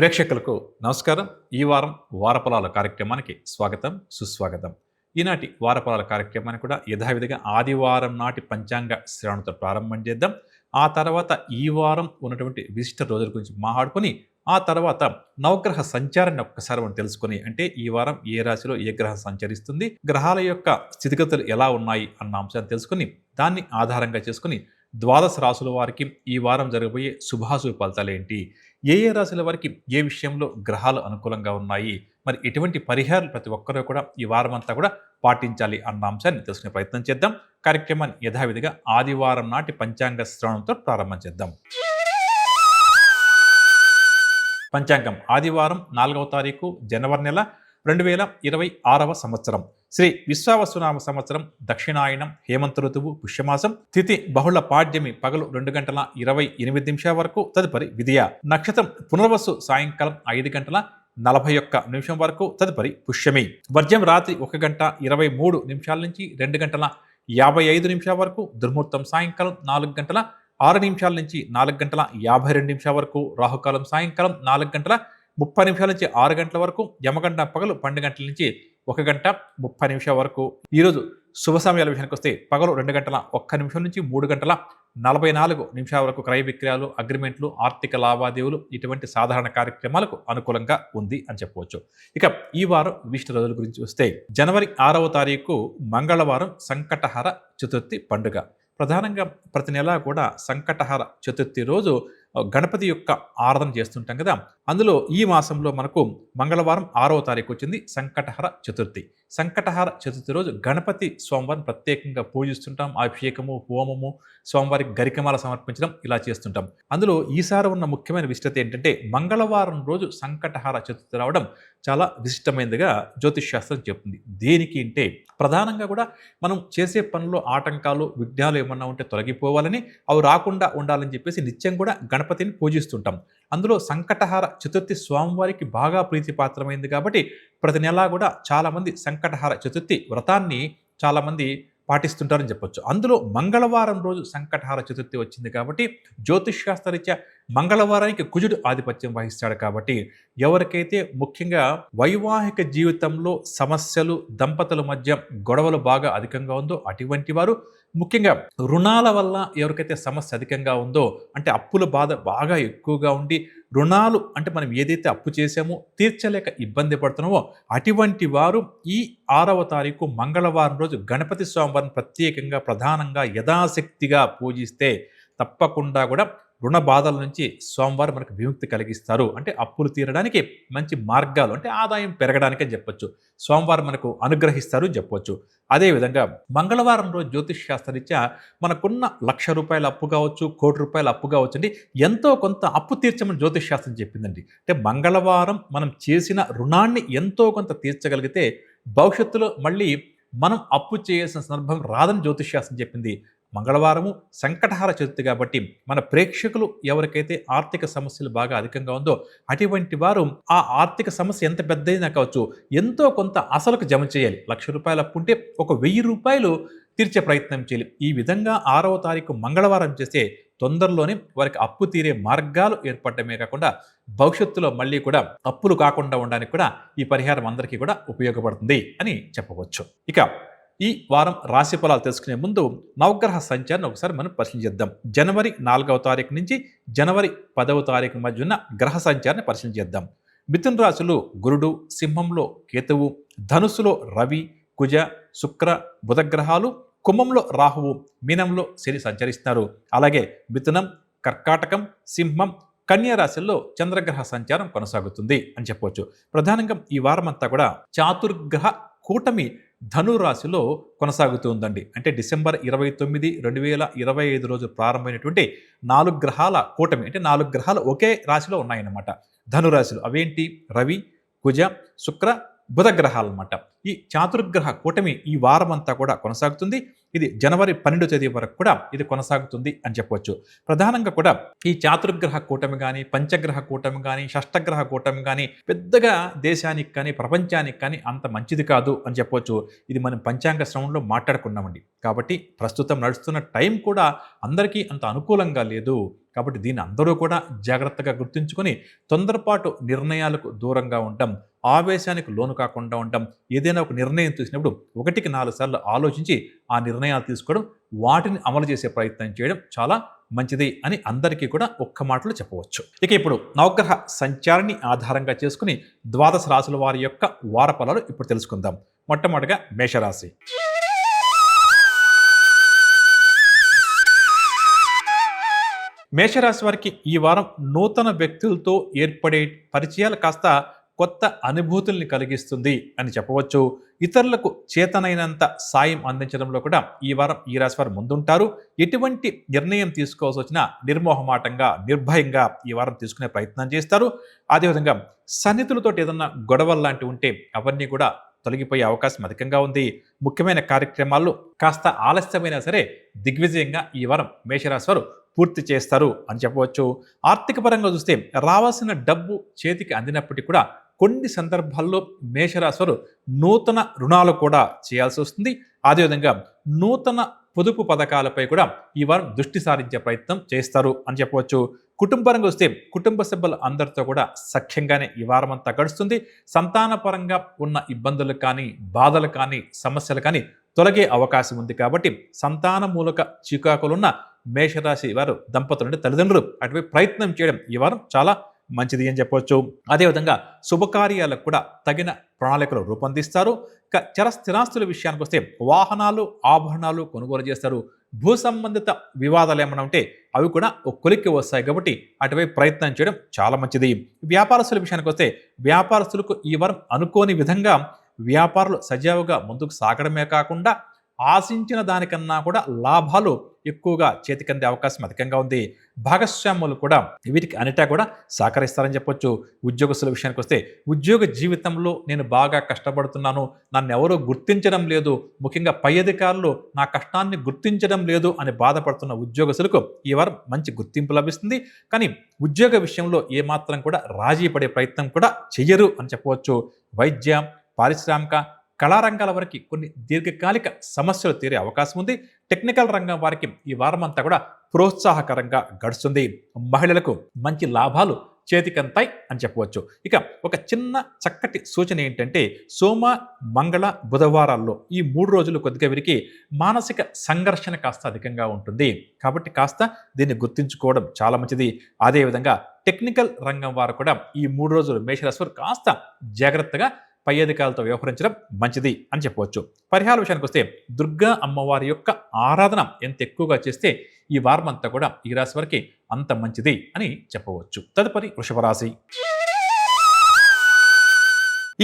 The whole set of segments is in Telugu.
ప్రేక్షకులకు నమస్కారం. ఈ వారం వారపలాల కార్యక్రమానికి స్వాగతం సుస్వాగతం. ఈనాటి వారపలాల కార్యక్రమాన్ని కూడా యథావిధిగా ఆదివారం నాటి పంచాంగ శ్రవణతో ప్రారంభం చేద్దాం. ఆ తర్వాత ఈ వారం ఉన్నటువంటి విశిష్ట రోజుల గురించి మాట్లాడుకొని ఆ తర్వాత నవగ్రహ సంచారాన్ని ఒక్కసారి మనం తెలుసుకొని అంటే ఈ వారం ఏ రాశిలో ఏ గ్రహం సంచరిస్తుంది గ్రహాల యొక్క స్థితిగతులు ఎలా ఉన్నాయి అన్న అంశాన్ని తెలుసుకుని దాన్ని ఆధారంగా చేసుకుని ద్వాదశ రాశుల వారికి ఈ వారం జరగబోయే శుభాశుభ ఫలితాలు ఏంటి ఏ ఏ రాశుల వారికి ఏ విషయంలో గ్రహాలు అనుకూలంగా ఉన్నాయి? మరి ఎటువంటి పరిహారాలు ప్రతి ఒక్కరూ కూడా ఈ వారం అంతా కూడా పాటించాలి అన్న అంశాన్ని తెలుసుకునే ప్రయత్నం చేద్దాం. కార్యక్రమాన్ని యథావిధిగా ఆదివారం నాటి పంచాంగ శ్రవణంతో ప్రారంభం చేద్దాం. పంచాంగం ఆదివారం నాలుగవ తారీఖు జనవరి నెల రెండు వేల ఇరవై ఆరవ సంవత్సరం. శ్రీ విశ్వావసునామ సంవత్సరం దక్షిణాయనం హేమంత ఋతువు పుష్యమాసం తిథి బహుళ పాడ్యమి పగలు రెండు గంటల ఇరవై ఎనిమిది నిమిషాల వరకు తదుపరి విధియ నక్షత్రం పునర్వసు సాయంకాలం ఐదు గంటల నలభై ఒక్క నిమిషం వరకు తదుపరి పుష్యమి. వర్జం రాత్రి ఒక గంట ఇరవై మూడు నిమిషాల నుంచి రెండు గంటల యాభై ఐదు నిమిషాల వరకు దుర్ముహూర్తం సాయంకాలం నాలుగు గంటల ఆరు నిమిషాల నుంచి నాలుగు గంటల యాభై రెండు నిమిషాల వరకు రాహుకాలం సాయంకాలం నాలుగు గంటల ముప్పై నిమిషాల నుంచి ఆరు గంటల వరకు యమగంట పగలు పన్నెండు గంటల నుంచి ఒక గంట ముప్పై నిమిషాల వరకు. ఈరోజు శుభ సమయాల విషయానికి వస్తే పగలు రెండు గంటల ఒక్క నిమిషం నుంచి మూడు గంటల నలభై నాలుగు నిమిషాల వరకు క్రయ విక్రయాలు అగ్రిమెంట్లు ఆర్థిక లావాదేవీలు ఇటువంటి సాధారణ కార్యక్రమాలకు అనుకూలంగా ఉంది అని చెప్పవచ్చు. ఇక ఈ వారం విష్ణు రోజుల గురించి వస్తే జనవరి ఆరవ తారీఖు మంగళవారం సంకటహర చతుర్థి పండుగ. ప్రధానంగా ప్రతి నెలా కూడా సంకటహర చతుర్థి రోజు గణపతి యొక్క ఆరాధన చేస్తుంటాం కదా. అందులో ఈ మాసంలో మనకు మంగళవారం ఆరవ తారీఖు వచ్చింది సంకటహర చతుర్థి. సంకటహర చతుర్థి రోజు గణపతి స్వామివారిని ప్రత్యేకంగా పూజిస్తుంటాం. అభిషేకము హోమము స్వామివారికి గరికమాల సమర్పించడం ఇలా చేస్తుంటాం. అందులో ఈసారి ఉన్న ముఖ్యమైన విశిష్టత ఏంటంటే మంగళవారం రోజు సంకటహార చతుర్థి రావడం చాలా విశిష్టమైనదిగా జ్యోతిష్ శాస్త్రం చెప్తుంది. దేనికి అంటే ప్రధానంగా కూడా మనం చేసే పనుల్లో ఆటంకాలు విఘ్నాలు ఏమన్నా ఉంటే తొలగిపోవాలని అవి రాకుండా ఉండాలని చెప్పేసి నిత్యం కూడా గణపతిని పూజిస్తుంటాం. అందులో సంకటహార చతుర్థి స్వామివారికి బాగా ప్రీతిపాత్రమైంది కాబట్టి ప్రతి నెలా కూడా చాలామంది సంకటహార చతుర్థి వ్రతాన్ని చాలామంది పాటిస్తుంటారని చెప్పొచ్చు. అందులో మంగళవారం రోజు సంకటహార చతుర్థి వచ్చింది కాబట్టి జ్యోతిష్ శాస్త్రరీత్యా మంగళవారానికి కుజుడు ఆధిపత్యం వహిస్తాడు కాబట్టి ఎవరికైతే ముఖ్యంగా వైవాహిక జీవితంలో సమస్యలు దంపతుల మధ్య గొడవలు బాగా అధికంగా ఉందో అటువంటి వారు ముఖ్యంగా రుణాల వల్ల ఎవరికైతే సమస్య అధికంగా ఉందో అంటే అప్పుల బాధ బాగా ఎక్కువగా ఉండి రుణాలు అంటే మనం ఏదైతే అప్పు చేసామో తీర్చలేక ఇబ్బంది పడుతున్నామో అటువంటి వారు ఈ ఆరవ తారీఖు మంగళవారం రోజు గణపతి స్వామివారిని ప్రత్యేకంగా ప్రధానంగా యథాశక్తిగా పూజిస్తే తప్పకుండా కూడా రుణ బాధల నుంచి సోమవారం మనకు విముక్తి కలిగిస్తారు. అంటే అప్పులు తీరడానికి మంచి మార్గాలు అంటే ఆదాయం పెరగడానికి అని చెప్పొచ్చు. సోమవారం మనకు అనుగ్రహిస్తారు చెప్పొచ్చు. అదేవిధంగా మంగళవారం రోజు జ్యోతిష్ శాస్త్రరీత్యా మనకున్న లక్ష రూపాయల అప్పు కావచ్చు కోటి రూపాయల అప్పు కావచ్చు అండి. ఎంతో కొంత అప్పు తీర్చమని జ్యోతిష్ శాస్త్రం చెప్పిందండి. అంటే మంగళవారం మనం చేసిన రుణాన్ని ఎంతో కొంత తీర్చగలిగితే భవిష్యత్తులో మళ్ళీ మనం అప్పు చేయాల్సిన సందర్భం రాదని జ్యోతిష్ శాస్త్రం చెప్పింది. మంగళవారము సంకటహార చతుర్థి కాబట్టి మన ప్రేక్షకులు ఎవరికైతే ఆర్థిక సమస్యలు బాగా అధికంగా ఉందో అటువంటి వారు ఆ ఆర్థిక సమస్య ఎంత పెద్దదైనా కావచ్చు ఎంతో కొంత అసలుకు జమ చేయాలి. లక్ష రూపాయలు అప్పు ఉంటే ఒక వెయ్యి రూపాయలు తీర్చే ప్రయత్నం చేయాలి. ఈ విధంగా ఆరవ తారీఖు మంగళవారం చేస్తే తొందరలోనే వారికి అప్పు తీరే మార్గాలు ఏర్పడటమే కాకుండా భవిష్యత్తులో మళ్ళీ కూడా అప్పులు కాకుండా ఉండడానికి కూడా ఈ పరిహారం అందరికీ కూడా ఉపయోగపడుతుంది అని చెప్పవచ్చు. ఇక ఈ వారం రాశి ఫలాలు తెలుసుకునే ముందు నవగ్రహ సంచారాన్ని ఒకసారి మనం పరిశీలించేద్దాం. జనవరి నాలుగవ తారీఖు నుంచి జనవరి పదవ తారీఖు మధ్య ఉన్న గ్రహ సంచారాన్ని పరిశీలించేద్దాం. మిథున రాశులు గురుడు సింహంలో కేతువు ధనుస్సులో రవి కుజ శుక్ర బుధగ్రహాలు కుంభంలో రాహువు మీనంలో శని సంచరిస్తున్నారు అలాగే మిథునం కర్కాటకం సింహం కన్యా రాశుల్లో చంద్రగ్రహ సంచారం కొనసాగుతుంది అని చెప్పవచ్చు ప్రధానంగా ఈ వారం అంతా కూడా చాతుర్గ్రహ కూటమి ధనురాశిలో కొనసాగుతుందండి అంటే డిసెంబర్ ఇరవై తొమ్మిది రెండు వేల ఇరవై ఐదు రోజు ప్రారంభమైనటువంటి నాలుగు గ్రహాల కూటమి అంటే నాలుగు గ్రహాలు ఒకే రాశిలో ఉన్నాయన్నమాట. ధనురాశులు అవేంటి? రవి కుజ శుక్ర బుధ గ్రహాలు ఈ చాతుర్గ్రహ కూటమి ఈ వారం అంతా కూడా కొనసాగుతుంది. ఇది జనవరి పన్నెండో తేదీ వరకు కూడా ఇది కొనసాగుతుంది అని చెప్పవచ్చు ప్రధానంగా కూడా ఈ చాతుర్గ్రహ కూటమి కానీ పంచగ్రహ కూటమి కానీ షష్టగ్రహ కూటమి కానీ పెద్దగా దేశానికి కానీ ప్రపంచానికి కానీ అంత మంచిది కాదు అని చెప్పవచ్చు ఇది మనం పంచాంగ శ్రవణంలో మాట్లాడుకున్నామండి. కాబట్టి ప్రస్తుతం నడుస్తున్న టైం కూడా అందరికీ అంత అనుకూలంగా లేదు. కాబట్టి దీన్ని అందరూ కూడా జాగ్రత్తగా గుర్తుంచుకొని తొందరపాటు నిర్ణయాలకు దూరంగా ఉండటం ఆవేశానికి లోను కాకుండా ఉండటం ఏదైనా ఒక నిర్ణయం తీసినప్పుడు ఒకటికి నాలుగు సార్లు ఆలోచించి ఆ నిర్ణయాలు తీసుకోవడం వాటిని అమలు చేసే ప్రయత్నం చేయడం చాలా మంచిది అని అందరికీ కూడా ఒక్క మాటలో చెప్పవచ్చు. ఇక ఇప్పుడు నవగ్రహ సంచారాన్ని ఆధారంగా చేసుకుని ద్వాదశ రాశుల వారి యొక్క వార ఫలాలు ఇప్పుడు తెలుసుకుందాం. మొట్టమొదటిగా మేషరాశి. మేషరాశి వారికి ఈ వారం నూతన వ్యక్తులతో ఏర్పడే పరిచయాలు కాస్త కొత్త అనుభూతుల్ని కలిగిస్తుంది అని చెప్పవచ్చు. ఇతరులకు చేతనైనంత సాయం అందించడంలో కూడా ఈ వారం ఈ రాశి వారు ముందుంటారు. ఎటువంటి నిర్ణయం తీసుకోవాల్సి వచ్చినా నిర్మోహమాటంగా నిర్భయంగా ఈ వారం తీసుకునే ప్రయత్నం చేస్తారు. అదేవిధంగా సన్నిధులతో ఏదన్నా గొడవలు లాంటివి ఉంటే అవన్నీ కూడా తొలగిపోయే అవకాశం అధికంగా ఉంది. ముఖ్యమైన కార్యక్రమాల్లో కాస్త ఆలస్యమైనా సరే దిగ్విజయంగా ఈ వారం మేషరాశి వారు పూర్తి చేస్తారు అని చెప్పవచ్చు. ఆర్థిక పరంగా చూస్తే రావాల్సిన డబ్బు చేతికి అందినప్పటికీ కూడా కొన్ని సందర్భాల్లో మేషరాశులు నూతన రుణాలు కూడా చేయాల్సి వస్తుంది. అదేవిధంగా నూతన పొదుపు పథకాలపై కూడా ఈ వారం దృష్టి సారించే ప్రయత్నం చేస్తారు అని చెప్పవచ్చు. కుటుంబరంగా వస్తే కుటుంబ సభ్యులు అందరితో కూడా సఖ్యంగానే ఈ వారం అంతా గడుస్తుంది. సంతానపరంగా ఉన్న ఇబ్బందులు కానీ బాధలు కానీ సమస్యలు కానీ తొలగే అవకాశం ఉంది కాబట్టి సంతాన మూలక చికాకులున్న మేషరాశి వారు దంపతులు అంటే తల్లిదండ్రులు అటువై ప్రయత్నం చేయడం ఈ వారం చాలా మంచిది అని చెప్పవచ్చు అదేవిధంగా శుభకార్యాలకు కూడా తగిన ప్రణాళికలు రూపొందిస్తారు. ఇక చర స్థిరాస్తుల విషయానికి వస్తే వాహనాలు ఆభరణాలు కొనుగోలు చేస్తారు. భూ సంబంధిత వివాదాలు ఏమైనా ఉంటే అవి కూడా ఒక కొలిక్కి వస్తాయి కాబట్టి అటువైపు ప్రయత్నం చేయడం చాలా మంచిది. వ్యాపారస్తుల విషయానికి వస్తే వ్యాపారస్తులకు ఈ వారం అనుకోని విధంగా వ్యాపారులు సజావుగా ముందుకు సాగడమే కాకుండా ఆశించిన దానికన్నా కూడా లాభాలు ఎక్కువగా చేతికందే అవకాశం అధికంగా ఉంది. భాగస్వాములు కూడా వీటికి అనిటా కూడా సహకరిస్తారని చెప్పొచ్చు. ఉద్యోగస్తుల విషయానికి వస్తే ఉద్యోగ జీవితంలో నేను బాగా కష్టపడుతున్నాను. నన్ను ఎవరో గుర్తించడం లేదు. ముఖ్యంగా పై అధికారులు నా కష్టాన్ని గుర్తించడం లేదు అని బాధపడుతున్న ఉద్యోగస్తులకు ఈ వారం మంచి గుర్తింపు లభిస్తుంది. కానీ ఉద్యోగ విషయంలో ఏమాత్రం కూడా రాజీ పడే ప్రయత్నం కూడా చెయ్యరు అని చెప్పవచ్చు వైద్య పారిశ్రామిక కళారంగాల వారికి కొన్ని దీర్ఘకాలిక సమస్యలు తీరే అవకాశం ఉంది. టెక్నికల్ రంగం వారికి ఈ వారం అంతా కూడా ప్రోత్సాహకరంగా గడుస్తుంది. మహిళలకు మంచి లాభాలు చేతికంతాయి అని చెప్పవచ్చు. ఇక ఒక చిన్న చక్కటి సూచన ఏంటంటే సోమ మంగళ బుధవారాల్లో ఈ మూడు రోజులు కొద్దిగా వీరికి మానసిక సంఘర్షణ కాస్త అధికంగా ఉంటుంది. కాబట్టి కాస్త దీన్ని గుర్తుంచుకోవడం చాలా మంచిది. అదేవిధంగా టెక్నికల్ రంగం వారు కూడా ఈ మూడు రోజులు మేషరాశి వారు కాస్త జాగ్రత్తగా పై అధికారులతో వ్యవహరించడం మంచిది అని చెప్పవచ్చు. పరిహార విషయానికి వస్తే దుర్గా అమ్మవారి యొక్క ఆరాధన ఎంత ఎక్కువగా చేస్తే ఈ వారం అంతా కూడా ఈ రాశి వారికి అంత మంచిది అని చెప్పవచ్చు. తదుపరి వృషభరాశి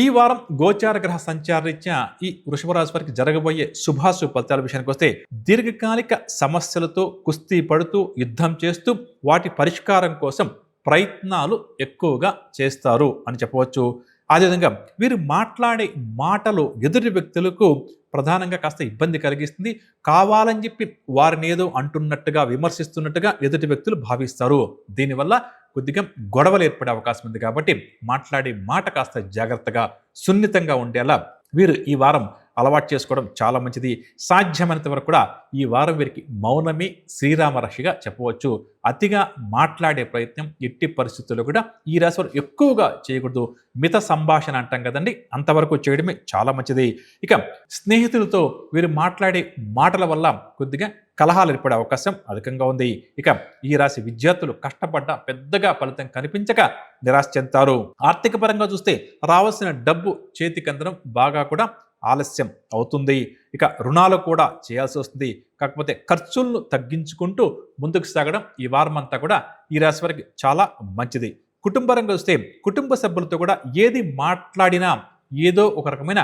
ఈ వారం గోచార గ్రహ సంచారరీత్యా ఈ వృషభరాశి వారికి జరగబోయే శుభాశు ఫలితాల విషయానికి వస్తే దీర్ఘకాలిక సమస్యలతో కుస్తీ పడుతూ యుద్ధం చేస్తూ వాటి పరిష్కారం కోసం ప్రయత్నాలు ఎక్కువగా చేస్తారు అని చెప్పవచ్చు. అదేవిధంగా వీరు మాట్లాడే మాటలు ఎదుటి వ్యక్తులకు ప్రధానంగా కాస్త ఇబ్బంది కలిగిస్తుంది. కావాలని చెప్పి వారిని ఏదో అంటున్నట్టుగా విమర్శిస్తున్నట్టుగా ఎదుటి వ్యక్తులు భావిస్తారు. దీనివల్ల కొద్దిగా గొడవలు ఏర్పడే అవకాశం ఉంది కాబట్టి మాట్లాడే మాట కాస్త జాగ్రత్తగా సున్నితంగా ఉండేలా వీరు ఈ వారం అలవాటు చేసుకోవడం చాలా మంచిది. సాధ్యమైనంత వరకు కూడా ఈ వారం వీరికి మౌనమే శ్రీరామరక్షిగా చెప్పవచ్చు. అతిగా మాట్లాడే ప్రయత్నం ఎట్టి పరిస్థితుల్లో కూడా ఈ రాశి వారు ఎక్కువగా చేయకూడదు. మిత సంభాషణ అంటాం కదండి అంతవరకు చేయడమే చాలా మంచిది. ఇక స్నేహితులతో వీరు మాట్లాడే మాటల వల్ల కొద్దిగా కలహాలు ఏర్పడే అవకాశం అధికంగా ఉంది. ఇక ఈ రాశి విద్యార్థులు కష్టపడ్డ పెద్దగా ఫలితం కనిపించక నిరాశ చెందుతారు. ఆర్థిక పరంగా చూస్తే రావాల్సిన డబ్బు చేతికి అందడం బాగా కూడా ఆలస్యం అవుతుంది. ఇక రుణాలు కూడా చేయాల్సి వస్తుంది. కాకపోతే ఖర్చులను తగ్గించుకుంటూ ముందుకు సాగడం ఈ వారం అంతా కూడా ఈ రాశి వారికి చాలా మంచిది. కుటుంబ రంగం వస్తే కుటుంబ సభ్యులతో కూడా ఏది మాట్లాడినా ఏదో ఒక రకమైన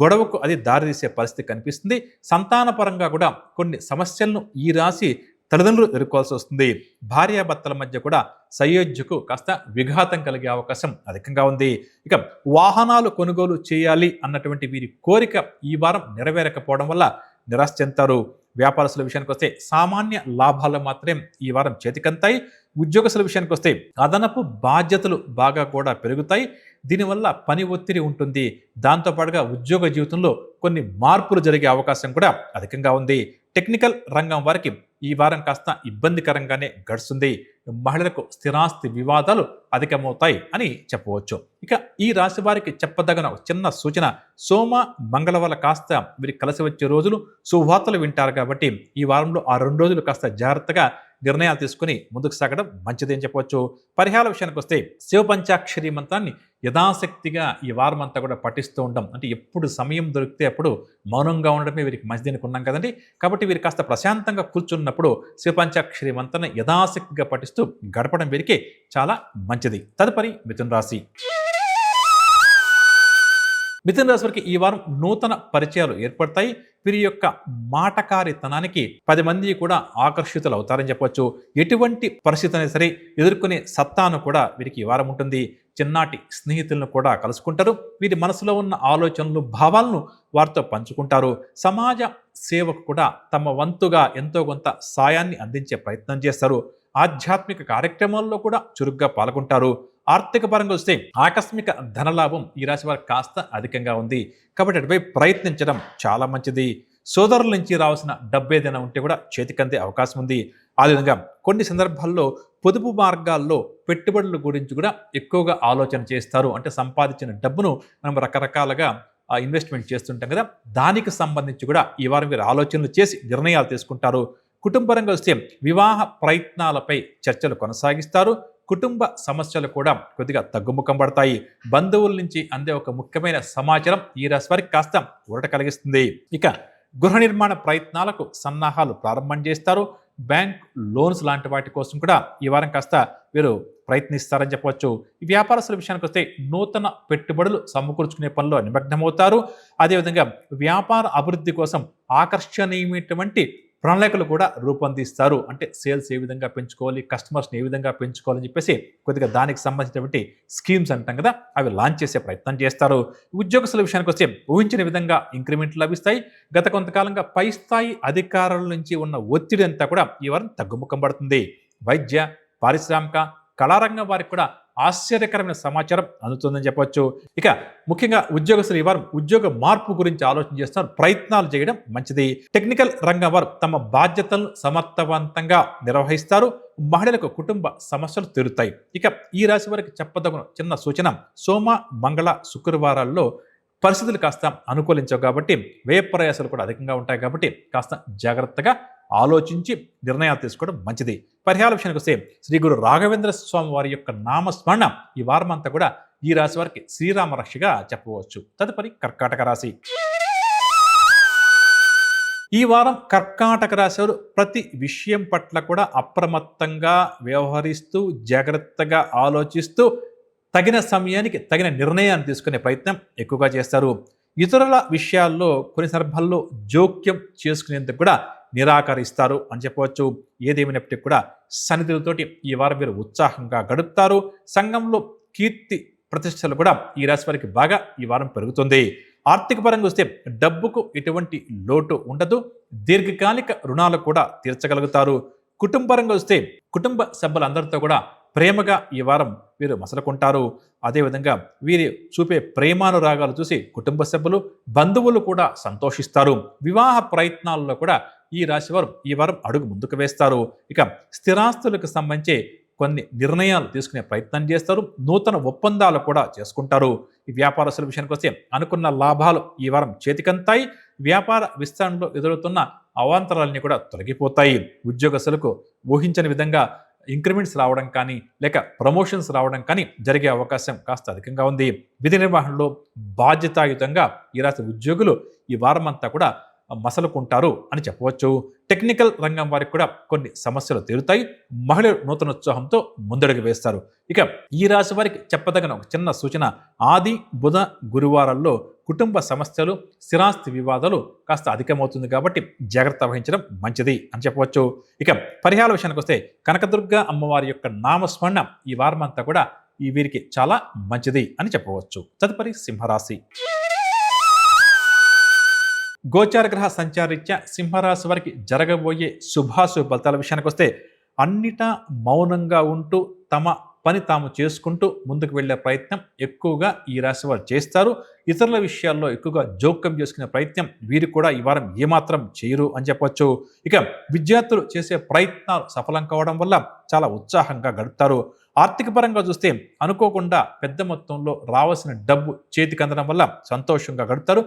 గొడవకు అది దారితీసే పరిస్థితి కనిపిస్తుంది. సంతానపరంగా కూడా కొన్ని సమస్యలను ఈ రాశి తల్లిదండ్రులు ఎదుర్కోవాల్సి వస్తుంది. భార్యాభర్తల మధ్య కూడా సయోధ్యకు కాస్త విఘాతం కలిగే అవకాశం అధికంగా ఉంది. ఇక వాహనాలు కొనుగోలు చేయాలి అన్నటువంటి వీరి కోరిక ఈ వారం నెరవేరకపోవడం వల్ల నిరాశ చెందుతారు. వ్యాపారస్తుల విషయానికి వస్తే సామాన్య లాభాలు మాత్రమే ఈ వారం చేతికంతాయి. ఉద్యోగస్తుల విషయానికి వస్తే అదనపు బాధ్యతలు బాగా కూడా పెరుగుతాయి. దీనివల్ల పని ఒత్తిడి ఉంటుంది. దాంతోపాటుగా ఉద్యోగ జీవితంలో కొన్ని మార్పులు జరిగే అవకాశం కూడా అధికంగా ఉంది. టెక్నికల్ రంగం వారికి ఈ వారం కాస్త ఇబ్బందికరంగానే గడుస్తుంది. మహిళలకు స్థిరాస్తి వివాదాలు అధికమవుతాయి అని చెప్పవచ్చు. ఇక ఈ రాశి వారికి చెప్పదగిన చిన్న సూచన సోమ మంగళవారం కాస్త వీరికి కలిసి వచ్చే రోజులు సువార్తలు వింటారు కాబట్టి ఈ వారంలో ఆ రెండు రోజులు కాస్త జాగ్రత్తగా నిర్ణయాలు తీసుకుని ముందుకు సాగడం మంచిది అని చెప్పవచ్చు. పరిహార విషయానికి వస్తే శివపంచాక్షరి మంత్రాన్ని యథాశక్తిగా ఈ వారం అంతా కూడా పఠిస్తూ ఉండడం అంటే ఎప్పుడు సమయం దొరికితే అప్పుడు మౌనంగా ఉండడమే వీరికి మంచిది అనుకున్నాం కదండి. కాబట్టి వీరు కాస్త ప్రశాంతంగా కూర్చున్నప్పుడు శివపంచాక్షరి మంత్రను యథాశక్తిగా పఠిస్తూ గడపడం వీరికి చాలా మంచిది. తదుపరి మిథున రాశి మిథున రాశి వారికి ఈ వారం నూతన పరిచయాలు ఏర్పడతాయి. వీరి యొక్క మాటకారితనానికి పది మంది కూడా ఆకర్షితులు అవుతారని చెప్పవచ్చు ఎటువంటి పరిస్థితి అయినా సరే ఎదుర్కొనే సత్తాను కూడా వీరికి ఈ వారం ఉంటుంది. చిన్నాటి స్నేహితులను కూడా కలుసుకుంటారు. వీరి మనసులో ఉన్న ఆలోచనలు భావాలను వారితో పంచుకుంటారు. సమాజ సేవకు కూడా తమ వంతుగా ఎంతో కొంత సాయాన్ని అందించే ప్రయత్నం చేస్తారు. ఆధ్యాత్మిక కార్యక్రమాల్లో కూడా చురుగ్గా పాల్గొంటారు. ఆర్థిక పరంగా వస్తే ఆకస్మిక ధనలాభం ఈ రాశి వారికి కాస్త అధికంగా ఉంది. కాబట్టి అటుపై ప్రయత్నించడం చాలా మంచిది. సోదరుల నుంచి రావాల్సిన డబ్బు ఏదైనా ఉంటే కూడా చేతికందే అవకాశం ఉంది. ఆ విధంగా కొన్ని సందర్భాల్లో పొదుపు మార్గాల్లో పెట్టుబడుల గురించి కూడా ఎక్కువగా ఆలోచన చేస్తారు. అంటే సంపాదించిన డబ్బును మనం రకరకాలుగా ఆ, ఇన్వెస్ట్మెంట్ చేస్తుంటాం కదా. దానికి సంబంధించి కూడా ఈ వారం మీరు ఆలోచనలు చేసి నిర్ణయాలు తీసుకుంటారు. కుటుంబరంగా వస్తే వివాహ ప్రయత్నాలపై చర్చలు కొనసాగిస్తారు. కుటుంబ సమస్యలు కూడా కొద్దిగా తగ్గుముఖం పడతాయి. బంధువుల నుంచి అందే ఒక ముఖ్యమైన సమాచారం ఈ రాశి వారికి కాస్త ఊరట కలిగిస్తుంది. ఇక గృహ నిర్మాణ ప్రయత్నాలకు సన్నాహాలు ప్రారంభం చేస్తారు. బ్యాంక్ లోన్స్ లాంటి వాటి కోసం కూడా ఈ వారం కాస్త వీరు ప్రయత్నిస్తారని చెప్పవచ్చు. వ్యాపారస్తుల విషయానికి వస్తే నూతన పెట్టుబడులు సమకూర్చుకునే పనిలో నిమగ్నమవుతారు. అదేవిధంగా వ్యాపార అభివృద్ధి కోసం ఆకర్షణీయమైనటువంటి ప్రణాళికలు కూడా రూపొందిస్తారు. అంటే సేల్స్ ఏ విధంగా పెంచుకోవాలి కస్టమర్స్ని ఏ విధంగా పెంచుకోవాలని చెప్పేసి కొద్దిగా దానికి సంబంధించినటువంటి స్కీమ్స్ అంటాం కదా అవి లాంచ్ చేసే ప్రయత్నం చేస్తారు. ఉద్యోగస్తుల విషయానికి వస్తే ఊహించిన విధంగా ఇంక్రిమెంట్లు లభిస్తాయి. గత కొంతకాలంగా పై స్థాయి అధికారుల నుంచి ఉన్న ఒత్తిడి అంతా కూడా ఈ వారం తగ్గుముఖం పడుతుంది. వైద్య పారిశ్రామిక కళారంగం వారికి కూడా ఆశ్చర్యకరమైన సమాచారం అందుతుందని చెప్పొచ్చు. ఇక ముఖ్యంగా ఉద్యోగస్తులు ఈ వారం ఉద్యోగ మార్పు గురించి ఆలోచన చేస్తున్నారు. ప్రయత్నాలు చేయడం మంచిది. టెక్నికల్ రంగం వారు తమ బాధ్యతలను సమర్థవంతంగా నిర్వహిస్తారు. మహిళలకు కుటుంబ సమస్యలు తీరుతాయి. ఇక ఈ రాశి వారికి చెప్పదగిన చిన్న సూచన సోమ మంగళ శుక్రవారాల్లో పరిస్థితులు కాస్త అనుకూలించవు కాబట్టి వ్యయ ప్రయాసాలు కూడా అధికంగా ఉంటాయి కాబట్టి కాస్త జాగ్రత్తగా ఆలోచించి నిర్ణయాలు తీసుకోవడం మంచిది. పరిహార విషయానికి వస్తే శ్రీ గురు రాఘవేంద్ర స్వామి వారి యొక్క నామస్మరణ ఈ వారం అంతా కూడా ఈ రాశి వారికి శ్రీరామ రక్షగా చెప్పవచ్చు. తదుపరి కర్కాటక రాశి. ఈ వారం కర్కాటక రాశి వారు ప్రతి విషయం పట్ల కూడా అప్రమత్తంగా వ్యవహరిస్తూ జాగ్రత్తగా ఆలోచిస్తూ తగిన సమయానికి తగిన నిర్ణయాన్ని తీసుకునే ప్రయత్నం ఎక్కువగా చేస్తారు. ఇతరుల విషయాల్లో కొన్ని సందర్భాల్లో జోక్యం చేసుకునేందుకు కూడా నిరాకరిస్తారు అని చెప్పవచ్చు. ఏదేమైనప్పటికీ కూడా సన్నిధులతోటి ఈ వారం మీరు ఉత్సాహంగా గడుపుతారు. సంఘంలో కీర్తి ప్రతిష్టలు కూడా ఈ రాశి వారికి బాగా ఈ వారం పెరుగుతుంది. ఆర్థిక పరంగా వస్తే డబ్బుకు ఎటువంటి లోటు ఉండదు. దీర్ఘకాలిక రుణాలు కూడా తీర్చగలుగుతారు. కుటుంబపరంగా వస్తే కుటుంబ సభ్యులందరితో కూడా ప్రేమగా ఈ వారం వీరు మసలుకుంటారు. అదేవిధంగా వీరి చూపే ప్రేమానురాగాలు చూసి కుటుంబ సభ్యులు బంధువులు కూడా సంతోషిస్తారు. వివాహ ప్రయత్నాల్లో కూడా ఈ రాశివారు ఈ వారం అడుగు ముందుకు వేస్తారు. ఇక స్థిరాస్తులకు సంబంధించి కొన్ని నిర్ణయాలు తీసుకునే ప్రయత్నం చేస్తారు. నూతన ఒప్పందాలు కూడా చేసుకుంటారు. ఈ వ్యాపారస్తుల విషయానికి వస్తే అనుకున్న లాభాలు ఈ వారం చేతికంతాయి. వ్యాపార విస్తరణలో ఎదురవుతున్న అవాంతరాలన్నీ కూడా తొలగిపోతాయి. ఉద్యోగస్తులకు ఊహించని విధంగా ఇంక్రిమెంట్స్ రావడం కానీ లేక ప్రమోషన్స్ రావడం కానీ జరిగే అవకాశం కాస్త అధికంగా ఉంది. విధి నిర్వహణలో బాధ్యతాయుతంగా ఈ రాశి ఉద్యోగులు ఈ వారం అంతా కూడా మసలుకుంటారు అని చెప్పవచ్చు. టెక్నికల్ రంగం వారికి కూడా కొన్ని సమస్యలు తీరుతాయి. మహిళలు నూతనోత్సాహంతో ముందడుగు వేస్తారు. ఇక ఈ రాశి వారికి చెప్పదగిన ఒక చిన్న సూచన ఆది బుధ గురువారాల్లో కుటుంబ సమస్యలు స్థిరాస్తి వివాదాలు కాస్త అధికమవుతుంది కాబట్టి జాగ్రత్త వహించడం మంచిది అని చెప్పవచ్చు. ఇక పరిహార విషయానికి వస్తే కనకదుర్గ అమ్మవారి యొక్క నామస్మరణ ఈ వారమంతా అంతా కూడా ఈ వీరికి చాలా మంచిది అని చెప్పవచ్చు. తదుపరి సింహరాశి. గోచార గ్రహ సంచారీత్యా సింహరాశి వారికి జరగబోయే శుభాశుభ ఫలితాల విషయానికి వస్తే అన్నిటా మౌనంగా ఉంటూ తమ పని తాము చేసుకుంటూ ముందుకు వెళ్ళే ప్రయత్నం ఎక్కువగా ఈ రాశి వారు చేస్తారు. ఇతరుల విషయాల్లో ఎక్కువగా జోక్యం చేసుకునే ప్రయత్నం వీరు కూడా ఈ వారం ఏమాత్రం చేయరు అని చెప్పొచ్చు. ఇక విద్యార్థులు చేసే ప్రయత్నాలు సఫలం కావడం వల్ల చాలా ఉత్సాహంగా గడుపుతారు. ఆర్థిక పరంగా చూస్తే అనుకోకుండా పెద్ద మొత్తంలో రావాల్సిన డబ్బు చేతికి అందడం వల్ల సంతోషంగా గడుపుతారు.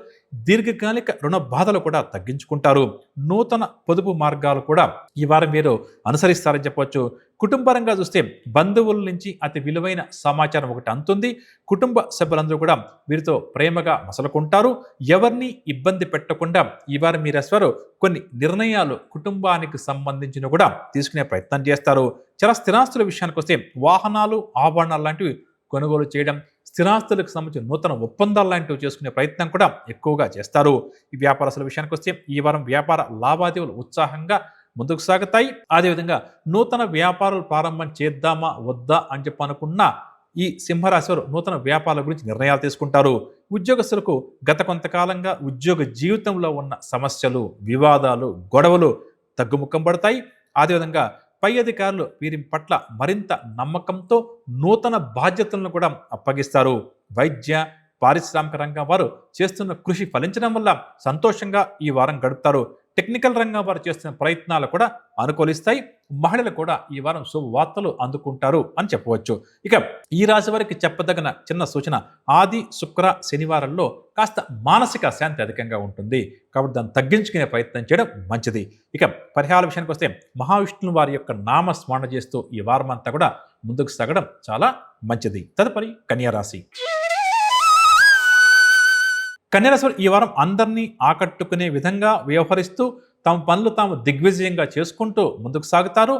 దీర్ఘకాలిక రుణ బాధలు కూడా తగ్గించుకుంటారు. నూతన పొదుపు మార్గాలు కూడా ఈ వారం మీరు అనుసరిస్తారని చెప్పవచ్చు కుటుంబరంగా చూస్తే బంధువుల నుంచి అతి విలువైన సమాచారం ఒకటి అందుతుంది. కుటుంబ సభ్యులందరూ కూడా వీరితో ప్రేమగా మసలుకుంటారు. ఎవరిని ఇబ్బంది పెట్టకుండా ఈ వారం మీరు అసలు కొన్ని నిర్ణయాలు కుటుంబానికి సంబంధించిన కూడా తీసుకునే ప్రయత్నం చేస్తారు. చాలా స్థిరాస్తుల విషయానికి వస్తే వాహనాలు ఆభరణాలు లాంటివి కొనుగోలు చేయడం స్థిరాస్తులకు సంబంధించిన నూతన ఒప్పందాలు లాంటివి చేసుకునే ప్రయత్నం కూడా ఎక్కువగా చేస్తారు. ఈ వ్యాపారస్తుల విషయానికి వస్తే ఈ వారం వ్యాపార లావాదేవీలు ఉత్సాహంగా ముందుకు సాగుతాయి. అదేవిధంగా నూతన వ్యాపారాలు ప్రారంభం చేద్దామా వద్దా అని చెప్పి అనుకున్న ఈ సింహరాశి వారు నూతన వ్యాపారాల గురించి నిర్ణయాలు తీసుకుంటారు. ఉద్యోగస్తులకు గత కొంతకాలంగా ఉద్యోగ జీవితంలో ఉన్న సమస్యలు వివాదాలు గొడవలు తగ్గుముఖం పడతాయి. అదేవిధంగా పై అధికారులు వీరి పట్ల మరింత నమ్మకంతో నూతన బాధ్యతలను కూడా అప్పగిస్తారు. వైద్య పారిశ్రామిక రంగం వారు చేస్తున్న కృషి ఫలించడం వల్ల సంతోషంగా ఈ వారం గడుపుతారు. టెక్నికల్ రంగం వారు చేస్తున్న ప్రయత్నాలు కూడా అనుకూలిస్తాయి. మహిళలు కూడా ఈ వారం శుభవార్తలు అందుకుంటారు అని చెప్పవచ్చు. ఇక ఈ రాశి వారికి చెప్పదగిన చిన్న సూచన ఆది శుక్ర శనివారంలో కాస్త మానసిక శాంతి అధికంగా ఉంటుంది. కాబట్టి దాన్ని తగ్గించుకునే ప్రయత్నం చేయడం మంచిది. ఇక పరిహార విషయానికి వస్తే మహావిష్ణువు వారి యొక్క నామస్మరణ చేస్తూ ఈ వారం అంతా కూడా ముందుకు సాగడం చాలా మంచిది. తదుపరి కన్యారాశి కన్యరాశి ఈ వారం అందరినీ ఆకట్టుకునే విధంగా వ్యవహరిస్తూ తమ పనులు తాము దిగ్విజయంగా చేసుకుంటూ ముందుకు సాగుతారు.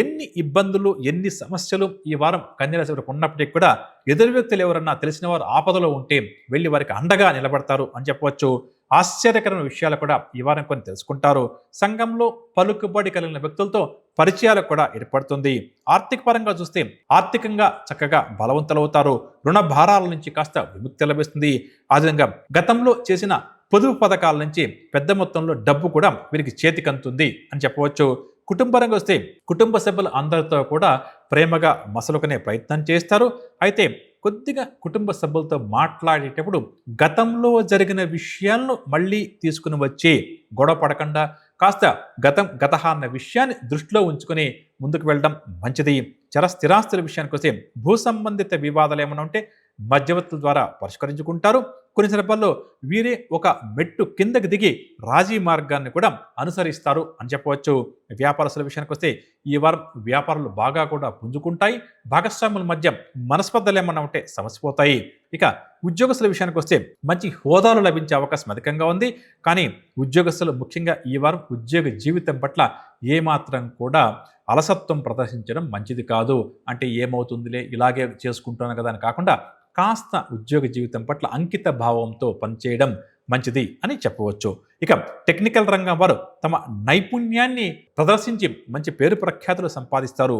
ఎన్ని ఇబ్బందులు ఎన్ని సమస్యలు ఈ వారం కన్యరాశి వారికి ఉన్నప్పటికీ కూడా ఎదురు వ్యక్తులు ఎవరన్నా తెలిసిన వారు ఆపదలో ఉంటే వెళ్ళి వారికి అండగా నిలబడతారు అని చెప్పవచ్చు. ఆశ్చర్యకరమైన విషయాలు కూడా ఈ వారం కొన్ని తెలుసుకుంటారు. సంఘంలో పలుకుబడి కలిగిన వ్యక్తులతో పరిచయాలకు కూడా ఏర్పడుతుంది. ఆర్థిక పరంగా చూస్తే ఆర్థికంగా చక్కగా బలవంతులవుతారు. రుణ భారాల నుంచి కాస్త విముక్తి లభిస్తుంది. అదేవిధంగా గతంలో చేసిన పొదుపు పథకాల నుంచి పెద్ద మొత్తంలో డబ్బు కూడా వీరికి చేతికందుతుంది అని చెప్పవచ్చు. కుటుంబరంగా వస్తే కుటుంబ సభ్యులు అందరితో కూడా ప్రేమగా మసలుకునే ప్రయత్నం చేస్తారు. అయితే కొద్దిగా కుటుంబ సభ్యులతో మాట్లాడేటప్పుడు గతంలో జరిగిన విషయాలను మళ్ళీ తీసుకుని వచ్చి గొడవ పడకుండా కాస్త గతం గత అన్న విషయాన్ని దృష్టిలో ఉంచుకొని ముందుకు వెళ్ళడం మంచిది. చర స్థిరాస్తుల విషయానికి వస్తే భూ సంబంధిత వివాదాలు ఏమైనా ఉంటే మధ్యవర్తుల ద్వారా పరిష్కరించుకుంటారు. కొన్ని సందర్భాల్లో వీరే ఒక మెట్టు కిందకి దిగి రాజీ మార్గాన్ని కూడా అనుసరిస్తారు అని చెప్పవచ్చు. వ్యాపారస్తుల విషయానికి వస్తే ఈ వారం వ్యాపారాలు బాగా కూడా పుంజుకుంటాయి. భాగస్వాముల మధ్య మనస్పర్ధలు ఏమన్నా ఉంటే సమసిపోతాయి. ఇక ఉద్యోగస్తుల విషయానికి వస్తే మంచి హోదాలు లభించే అవకాశం అధికంగా ఉంది. కానీ ఉద్యోగస్తులు ముఖ్యంగా ఈ వారం ఉద్యోగ జీవితం పట్ల ఏమాత్రం కూడా అలసత్వం ప్రదర్శించడం మంచిది కాదు. అంటే ఏమవుతుందిలే ఇలాగే చేసుకుంటున్నాను కదా అని కాకుండా కాస్త ఉద్యోగ జీవితం పట్ల అంకిత భావంతో పనిచేయడం మంచిది అని చెప్పవచ్చు. ఇక టెక్నికల్ రంగం వారు తమ నైపుణ్యాన్ని ప్రదర్శించి మంచి పేరు ప్రఖ్యాతులు సంపాదిస్తారు.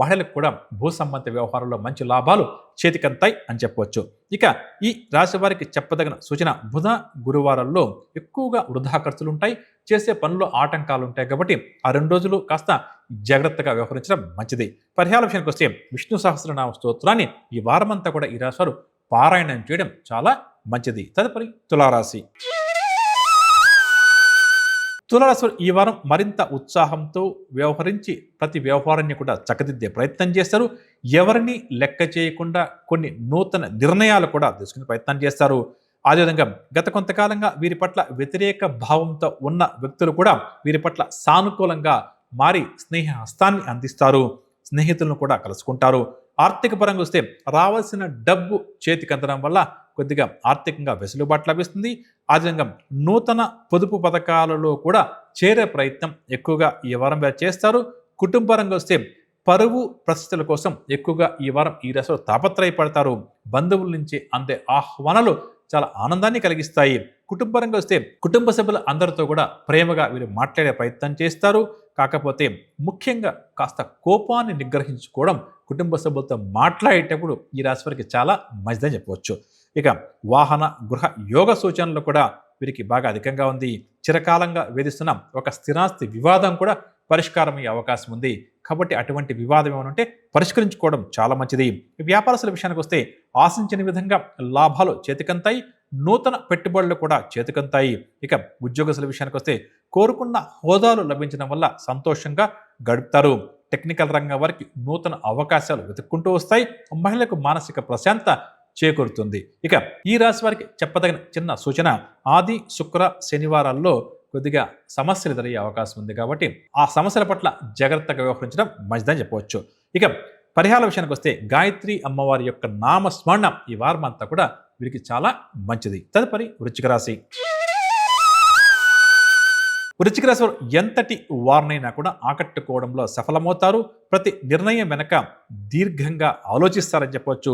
మహిళలకు కూడా భూ సంబంధ వ్యవహారంలో మంచి లాభాలు చేతికంతాయి అని చెప్పవచ్చు. ఇక ఈ రాశి వారికి చెప్పదగిన సూచన బుధ గురువారాల్లో ఎక్కువగా వృధా ఖర్చులు ఉంటాయి చేసే పనుల్లో ఆటంకాలు ఉంటాయి కాబట్టి ఆ రెండు రోజులు కాస్త జాగ్రత్తగా వ్యవహరించడం మంచిది. పరిహార విషయానికి వస్తే విష్ణు సహస్రనామ స్తోత్రాన్ని ఈ వారమంతా కూడా ఈ రాశి వారు పారాయణం చేయడం చాలా మంచిది. తదుపరి తులారాశి. తులారాశి ఈ వారం మరింత ఉత్సాహంతో వ్యవహరించి ప్రతి వ్యవహారాన్ని కూడా చక్కదిద్దే ప్రయత్నం చేస్తారు. ఎవరిని లెక్క చేయకుండా కొన్ని నూతన నిర్ణయాలు కూడా తీసుకునే ప్రయత్నం చేస్తారు. అదేవిధంగా గత కొంతకాలంగా వీరి పట్ల వ్యతిరేక భావంతో ఉన్న వ్యక్తులు కూడా వీరి పట్ల సానుకూలంగా మారి స్నేహ హస్తాన్ని అందిస్తారు. స్నేహితులను కూడా కలుసుకుంటారు. ఆర్థిక పరంగా వస్తే రావాల్సిన డబ్బు చేతికి అందడం వల్ల కొద్దిగా ఆర్థికంగా వెసులుబాటు లభిస్తుంది. ఆ విధంగా నూతన పొదుపు పథకాలలో కూడా చేరే ప్రయత్నం ఎక్కువగా ఈ వారం వీరు చేస్తారు. కుటుంబపరంగా వస్తే పరువు ప్రశస్తుల కోసం ఎక్కువగా ఈ వారం ఈ దశలో తాపత్రయపడతారు. బంధువుల నుంచి అందే ఆహ్వానాలు చాలా ఆనందాన్ని కలిగిస్తాయి. కుటుంబరంగా వస్తే కుటుంబ సభ్యులు అందరితో కూడా ప్రేమగా వీరు మాట్లాడే ప్రయత్నం చేస్తారు. కాకపోతే ముఖ్యంగా కాస్త కోపాన్ని నిగ్రహించుకోవడం కుటుంబ సభ్యులతో మాట్లాడేటప్పుడు ఈ రాశి వారికి చాలా మంచిదని చెప్పవచ్చు. ఇక వాహన గృహ యోగ సూచనలు కూడా వీరికి బాగా అధికంగా ఉంది. చిరకాలంగా వేధిస్తున్న ఒక స్థిరాస్తి వివాదం కూడా పరిష్కారమయ్యే అవకాశం ఉంది. కాబట్టి అటువంటి వివాదం ఏమైనా ఉంటే పరిష్కరించుకోవడం చాలా మంచిది. వ్యాపారస్తుల విషయానికి వస్తే ఆశించిన విధంగా లాభాలు చేతికంతాయి. నూతన పెట్టుబడులు కూడా చేతికంతాయి. ఇక ఉద్యోగస్తుల విషయానికి వస్తే కోరుకున్న హోదాలు లభించడం వల్ల సంతోషంగా గడుపుతారు. టెక్నికల్ రంగం వారికి నూతన అవకాశాలు వెతుక్కుంటూ వస్తాయి. మహిళలకు మానసిక ప్రశాంత చేకూరుతుంది. ఇక ఈ రాశి వారికి చెప్పదగిన చిన్న సూచన ఆది శుక్ర శనివారాల్లో కొద్దిగా సమస్యలు ఎదురయ్యే అవకాశం ఉంది కాబట్టి ఆ సమస్యల పట్ల జాగ్రత్తగా వ్యవహరించడం మంచిదని చెప్పవచ్చు. ఇక పరిహార విషయానికి వస్తే గాయత్రి అమ్మవారి యొక్క నామస్మరణ ఈ వారం అంతా కూడా వీరికి చాలా మంచిది. తదుపరి వృచ్చిక రాశి. వృచ్చిక రాశి వారు ఎంతటి వారినైనా కూడా ఆకట్టుకోవడంలో సఫలమవుతారు. ప్రతి నిర్ణయం వెనక దీర్ఘంగా ఆలోచిస్తారని చెప్పవచ్చు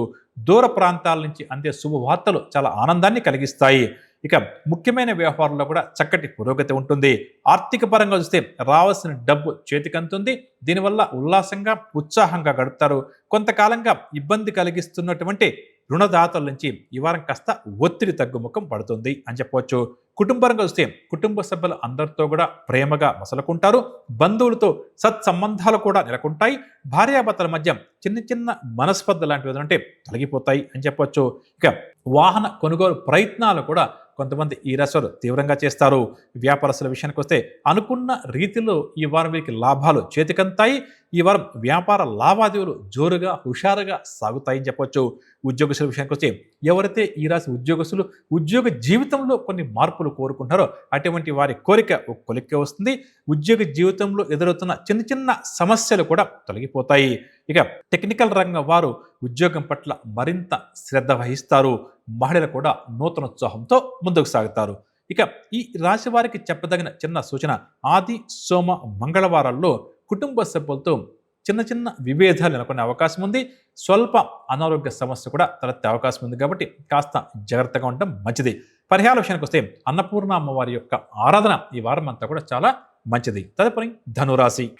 దూర ప్రాంతాల నుంచి అందే శుభవార్తలు చాలా ఆనందాన్ని కలిగిస్తాయి. ఇక ముఖ్యమైన వ్యవహారంలో కూడా చక్కటి పురోగతి ఉంటుంది. ఆర్థిక పరంగా చూస్తే రావాల్సిన డబ్బు చేతికంతుంది. దీనివల్ల ఉల్లాసంగా ఉత్సాహంగా గడుపుతారు. కొంతకాలంగా ఇబ్బంది కలిగిస్తున్నటువంటి రుణదాతల నుంచి ఈ వారం కాస్త ఒత్తిడి తగ్గుముఖం పడుతుంది అని చెప్పవచ్చు కుటుంబరంగా చూస్తే కుటుంబ సభ్యులు అందరితో కూడా ప్రేమగా మసలుకుంటారు. బంధువులతో సత్సంబంధాలు కూడా నెలకొంటాయి. భార్యాభర్తల మధ్య చిన్న చిన్న మనస్పర్ధ లాంటివి ఏదంటే తొలగిపోతాయి అని చెప్పొచ్చు. ఇక వాహన కొనుగోలు ప్రయత్నాలు కూడా కొంతమంది ఈ రాశులు తీవ్రంగా చేస్తారు. వ్యాపారస్తుల విషయానికి వస్తే అనుకున్న రీతిలో ఈ వారం వీరికి లాభాలు చేతికంతాయి. ఈ వారం వ్యాపార లావాదేవీలు జోరుగా హుషారుగా సాగుతాయని చెప్పొచ్చు. ఉద్యోగస్తుల విషయానికి వస్తే ఎవరైతే ఈ రాశి ఉద్యోగస్తులు ఉద్యోగ జీవితంలో కొన్ని మార్పులు కోరుకుంటారో అటువంటి వారి కోరిక ఒక వస్తుంది. ఉద్యోగ జీవితంలో ఎదురవుతున్న చిన్న చిన్న సమస్యలు కూడా తొలగిపోతాయి. ఇక టెక్నికల్ రంగం వారు ఉద్యోగం పట్ల మరింత శ్రద్ధ వహిస్తారు. మహిళలు కూడా నూతన ఉత్సాహంతో ముందుకు సాగుతారు. ఇక ఈ రాశి వారికి చెప్పదగిన చిన్న సూచన ఆది సోమ మంగళవారాల్లో కుటుంబ సభ్యులతో చిన్న చిన్న విభేదాలు నెలకొనే అవకాశం ఉంది. స్వల్ప అనారోగ్య సమస్య కూడా తలెత్తే అవకాశం ఉంది కాబట్టి కాస్త జాగ్రత్తగా ఉండటం మంచిది. పరిహార విషయానికి వస్తే అన్నపూర్ణ అమ్మవారి యొక్క ఆరాధన ఈ వారం అంతా కూడా చాలా మంచిది. తదుపరి ధనురాశి.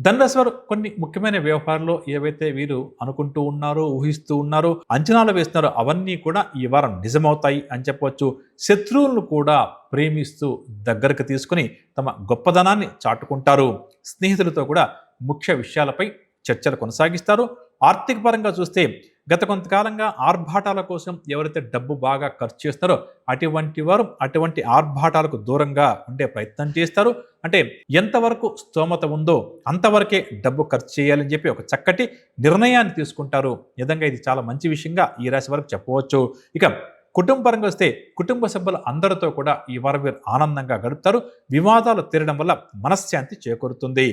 ధనురాశి వారు కొన్ని ముఖ్యమైన వ్యవహారాల్లో ఏవైతే వీరు అనుకుంటూ ఉన్నారో ఊహిస్తూ ఉన్నారో అంచనాలు వేస్తున్నారో అవన్నీ కూడా ఈ వారం నిజమవుతాయి అని చెప్పవచ్చు. శత్రువులను కూడా ప్రేమిస్తూ దగ్గరకు తీసుకుని తమ గొప్పదనాన్ని చాటుకుంటారు. స్నేహితులతో కూడా ముఖ్య విషయాలపై చర్చలు కొనసాగిస్తారు. ఆర్థిక పరంగా చూస్తే గత కొంతకాలంగా ఆర్భాటాల కోసం ఎవరైతే డబ్బు బాగా ఖర్చు చేస్తారో అటువంటి వారు అటువంటి ఆర్భాటాలకు దూరంగా ఉండే ప్రయత్నం చేస్తారు. అంటే ఎంతవరకు స్తోమత ఉందో అంతవరకే డబ్బు ఖర్చు చేయాలని చెప్పి ఒక చక్కటి నిర్ణయాన్ని తీసుకుంటారు. నిజంగా ఇది చాలా మంచి విషయంగా ఈ రాశి వరకు చెప్పవచ్చు. ఇక కుటుంబపరంగా వస్తే కుటుంబ సభ్యులు అందరితో కూడా ఈ వారం వీరు ఆనందంగా గడుపుతారు. వివాదాలు తీరడం వల్ల మనశ్శాంతి చేకూరుతుంది.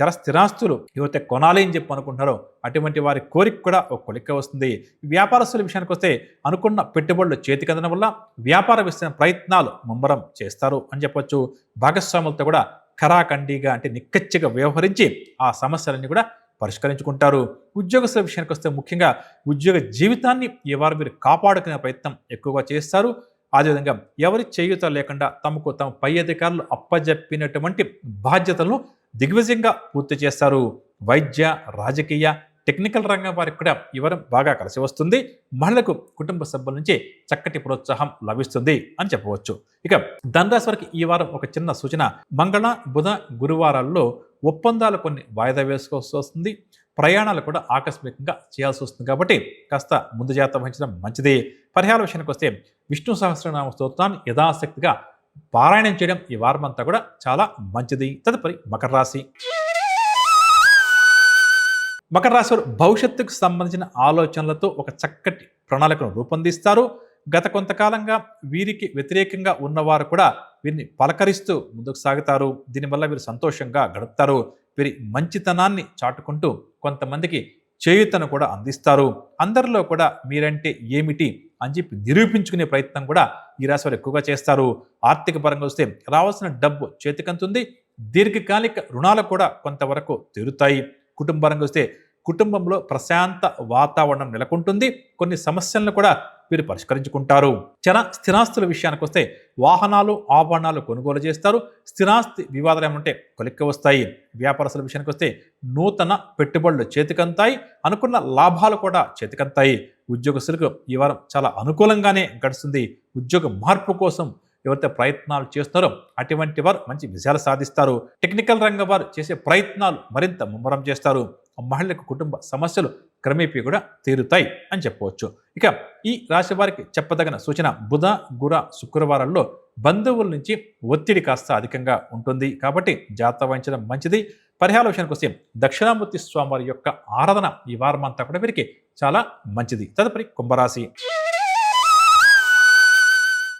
చాలా స్థిరాస్తులు ఎవరైతే కొనాలి అని చెప్పి అనుకుంటున్నారో అటువంటి వారి కోరిక కూడా ఒక కొలిక్క వస్తుంది. వ్యాపారస్తుల విషయానికి వస్తే అనుకున్న పెట్టుబడులు చేతికందడం వల్ల వ్యాపార విస్తరణ ప్రయత్నాలు ముమ్మరం చేస్తారు అని చెప్పొచ్చు. భాగస్వాములతో కూడా ఖరాఖండిగా అంటే నిక్కచ్చిగా వ్యవహరించి ఆ సమస్యలన్నీ కూడా పరిష్కరించుకుంటారు. ఉద్యోగస్తుల విషయానికి వస్తే ముఖ్యంగా ఉద్యోగ జీవితాన్ని ఈ వారు మీరు కాపాడుకునే ప్రయత్నం ఎక్కువగా చేస్తారు. అదేవిధంగా ఎవరి చేయుత లేకుండా తమకు తమ పై అధికారులు అప్పజెప్పినటువంటి బాధ్యతలను దిగ్విజయంగా పూర్తి చేస్తారు. వైద్య రాజకీయ టెక్నికల్ రంగం వారికి కూడా వివరం బాగా కలిసి వస్తుంది. మహిళలకు కుటుంబ సభ్యుల నుంచి చక్కటి ప్రోత్సాహం లభిస్తుంది అని చెప్పవచ్చు. ఇక ధనరాశి వారికి ఈ వారం ఒక చిన్న సూచన. మంగళ బుధ గురువారాల్లో ఒప్పందాలు కొన్ని వాయిదా వేసుకోవాల్సి వస్తుంది. ప్రయాణాలు కూడా ఆకస్మికంగా చేయాల్సి వస్తుంది కాబట్టి కాస్త ముందు జాగ్రత్త వహించడం మంచిది. పరిహార విషయానికి వస్తే విష్ణు సహస్రనామ స్తోత్రాన్ని యథాశక్తిగా పారాయణం చేయడం ఈ వారం అంతా కూడా చాలా మంచిది. తదుపరి మకర రాశి. మకర రాశి వారు భవిష్యత్తుకు సంబంధించిన ఆలోచనలతో ఒక చక్కటి ప్రణాళికను రూపొందిస్తారు. గత కొంతకాలంగా వీరికి వ్యతిరేకంగా ఉన్నవారు కూడా వీరిని పలకరిస్తూ ముందుకు సాగుతారు. దీనివల్ల వీరు సంతోషంగా గడుపుతారు. వీరి మంచితనాన్ని చాటుకుంటూ కొంతమందికి చేయూతను కూడా అందిస్తారు. అందరిలో కూడా మీరంటే ఏమిటి అని చెప్పి నిరూపించుకునే ప్రయత్నం కూడా ఈ రాశి వారు ఎక్కువగా చేస్తారు. ఆర్థిక పరంగా వస్తే రావాల్సిన డబ్బు చేతికంతుంది. దీర్ఘకాలిక రుణాలు కూడా కొంతవరకు తీరుతాయి. కుటుంబరంగా వస్తే కుటుంబంలో ప్రశాంత వాతావరణం నెలకొంటుంది. కొన్ని సమస్యలను కూడా వీరు పరిష్కరించుకుంటారు. చర స్థిరాస్తుల విషయానికి వస్తే వాహనాలు ఆభరణాలు కొనుగోలు చేస్తారు. స్థిరాస్తి వివాదాలు ఏమంటే కొలిక్కి వస్తాయి. వ్యాపారస్తుల విషయానికి వస్తే నూతన పెట్టుబడులు చేతికంతాయి. అనుకున్న లాభాలు కూడా చేతికంతాయి. ఉద్యోగస్తులకు ఈ వారం చాలా అనుకూలంగానే గడుస్తుంది. ఉద్యోగ మార్పు కోసం ఎవరైతే ప్రయత్నాలు చేస్తారో అటువంటి వారు మంచి విజయాలు సాధిస్తారు. టెక్నికల్ రంగం వారు చేసే ప్రయత్నాలు మరింత ముమ్మరం చేస్తారు. మహిళలకు కుటుంబ సమస్యలు క్రమేపీ కూడా తీరుతాయి అని చెప్పవచ్చు. ఇక ఈ రాశి వారికి చెప్పదగిన సూచన బుధ గుర శుక్రవారాల్లో బంధువుల నుంచి ఒత్తిడి కాస్త అధికంగా ఉంటుంది. కాబట్టి జాగ్రత్త వహించడం మంచిది. పరిహార విషయానికి వస్తే దక్షిణామూర్తి స్వామివారి యొక్క ఆరాధన ఈ వారం అంతా కూడా వీరికి చాలా మంచిది. తదుపరి కుంభరాశి.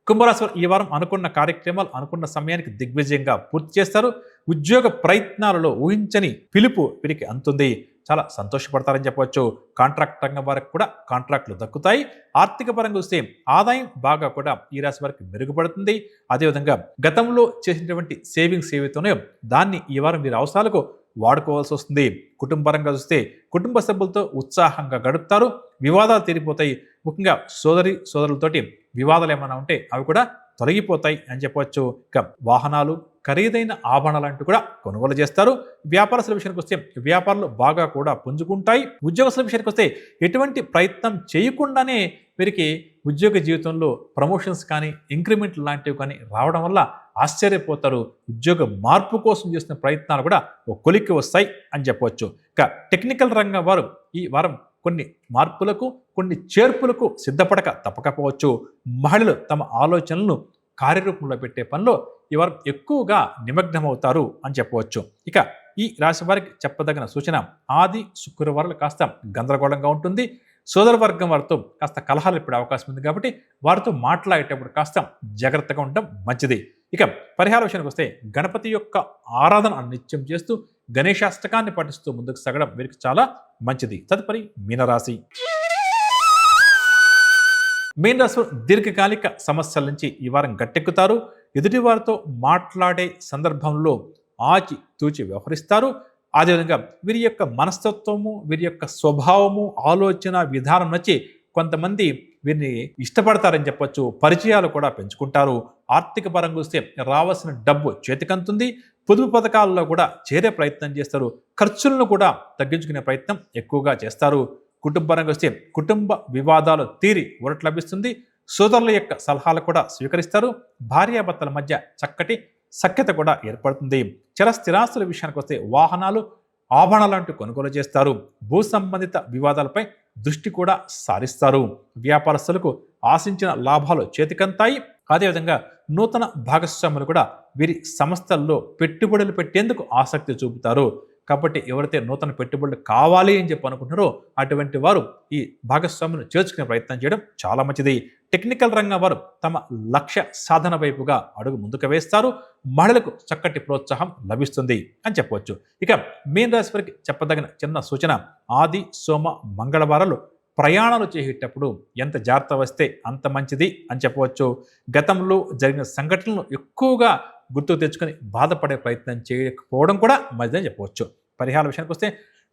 కుంభరాశి ఈ వారం అనుకున్న కార్యక్రమాలు అనుకున్న సమయానికి దిగ్విజయంగా పూర్తి చేస్తారు. ఉద్యోగ ప్రయత్నాలలో ఊహించని పిలుపు వీరికి అందుతుంది. చాలా సంతోషపడతారని చెప్పవచ్చు. కాంట్రాక్ట్ రంగం వారికి కూడా కాంట్రాక్టులు దక్కుతాయి. ఆర్థిక పరంగా వస్తే ఆదాయం బాగా కూడా ఈ రాశి వారికి మెరుగుపడుతుంది. అదేవిధంగా గతంలో చేసినటువంటి సేవింగ్స్ ఏవైతేనే దాన్ని ఈ వారం వీరి అవసరాలకు వాడుకోవాల్సి వస్తుంది. కుటుంబపరంగా చూస్తే కుటుంబ సభ్యులతో ఉత్సాహంగా గడుపుతారు. వివాదాలు తీరిపోతాయి. ముఖ్యంగా సోదరి సోదరులతోటి వివాదాలు ఏమైనా ఉంటే అవి కూడా తొలగిపోతాయి అని చెప్పవచ్చు ఇక వాహనాలు ఖరీదైన ఆభరణాలు అంటూ కూడా కొనుగోలు చేస్తారు. వ్యాపారస్తుల విషయానికి వస్తే వ్యాపారాలు బాగా కూడా పుంజుకుంటాయి. ఉద్యోగస్తుల విషయానికి వస్తే ఎటువంటి ప్రయత్నం చేయకుండానే వీరికి ఉద్యోగ జీవితంలో ప్రమోషన్స్ కానీ ఇంక్రిమెంట్ లాంటివి కానీ రావడం వల్ల ఆశ్చర్యపోతారు. ఉద్యోగ మార్పు కోసం చేసిన ప్రయత్నాలు కూడా ఒక కొలిక్కి వస్తాయి అని చెప్పవచ్చు ఇక టెక్నికల్ రంగం వారు ఈ వారం కొన్ని మార్పులకు కొన్ని చేర్పులకు సిద్ధపడక తప్పకపోవచ్చు. మహిళలు తమ ఆలోచనలను కార్యరూపంలో పెట్టే పనిలో ఈ ఎక్కువగా నిమగ్నమవుతారు అని చెప్పవచ్చు. ఇక ఈ రాశి వారికి చెప్పదగిన సూచన ఆది శుక్రవారాలు కాస్త గందరగోళంగా ఉంటుంది. సోదర వర్గం వారితో కాస్త కలహాలు ఇప్పుడు అవకాశం ఉంది కాబట్టి వారితో మాట్లాడేటప్పుడు కాస్త జాగ్రత్తగా ఉండడం మంచిది. ఇక పరిహార విషయానికి వస్తే గణపతి యొక్క ఆరాధన నిత్యం చేస్తూ గణేశాష్టకాన్ని పఠిస్తూ ముందుకు సాగడం వీరికి చాలా మంచిది. తదుపరి మీనరాశి. మీన రాశి దీర్ఘకాలిక సమస్యల నుంచి ఈ వారం గట్టెక్కుతారు. ఎదుటి వారితో మాట్లాడే సందర్భంలో ఆచి తూచి వ్యవహరిస్తారు. అదేవిధంగా వీరి యొక్క మనస్తత్వము వీరి యొక్క స్వభావము ఆలోచన విధానం నచ్చి కొంతమంది వీరిని ఇష్టపడతారని చెప్పొచ్చు పరిచయాలు కూడా పెంచుకుంటారు. ఆర్థిక పరంగా చూస్తే రావాల్సిన డబ్బు చేతికంతుంది. పొదుపు పథకాల్లో కూడా చేరే ప్రయత్నం చేస్తారు. ఖర్చులను కూడా తగ్గించుకునే ప్రయత్నం ఎక్కువగా చేస్తారు. కుటుంబపరంగా వస్తే కుటుంబ వివాదాలు తీరి ఊరట లభిస్తుంది. సోదరుల యొక్క సలహాలు కూడా స్వీకరిస్తారు. భార్యాభర్తల మధ్య చక్కటి సఖ్యత కూడా ఏర్పడుతుంది. చర స్థిరాస్తుల విషయానికి వస్తే వాహనాలు ఆభరణాలు అంటూ కొనుగోలు చేస్తారు. భూ సంబంధిత వివాదాలపై దృష్టి కూడా సారిస్తారు. వ్యాపారస్తులకు ఆశించిన లాభాలు చేతికంతాయి. అదేవిధంగా నూతన భాగస్వాములు కూడా వీరి సంస్థల్లో పెట్టుబడులు పెట్టేందుకు ఆసక్తి చూపుతారు. కాబట్టి ఎవరైతే నూతన పెట్టుబడులు కావాలి అని చెప్పి అనుకుంటున్నారో అటువంటి వారు ఈ భాగస్వామిని చేర్చుకునే ప్రయత్నం చేయడం చాలా మంచిది. టెక్నికల్ రంగం వారు తమ లక్ష్య సాధన వైపుగా అడుగు ముందుకు వేస్తారు. మహిళలకు చక్కటి ప్రోత్సాహం లభిస్తుంది అని చెప్పవచ్చు. ఇక మీన రాశి వారికి చెప్పదగిన చిన్న సూచన ఆది సోమ మంగళవారాలు ప్రయాణాలు చేసేటప్పుడు ఎంత జాగ్రత్త వస్తే అంత మంచిది అని చెప్పవచ్చు. గతంలో జరిగిన సంఘటనలు ఎక్కువగా గుర్తు తెచ్చుకొని బాధపడే ప్రయత్నం చేయకపోవడం కూడా మంచిదని చెప్పవచ్చు. పరిహార విషయానికి వస్తే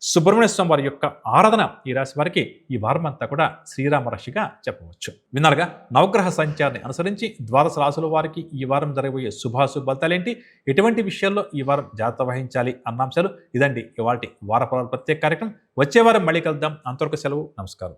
సుబ్రహ్మణ్య స్వామి వారి యొక్క ఆరాధన ఈ రాశి వారికి ఈ వారం అంతా కూడా శ్రీరామ రాశిగా చెప్పవచ్చు. విన్నారుగా? నవగ్రహ సంచారాన్ని అనుసరించి ద్వాదశ రాశుల వారికి ఈ వారం జరగబోయే శుభాశుభలతాలేంటి ఎటువంటి విషయాల్లో ఈ వారం జాగ్రత్త వహించాలి అన్న అంశాలు ఇదండి ఇవాటి వారపరాల ప్రత్యేక కార్యక్రమం. వచ్చే వారం మళ్ళీ కలుద్దాం. అంతవరకు సెలవు. నమస్కారం.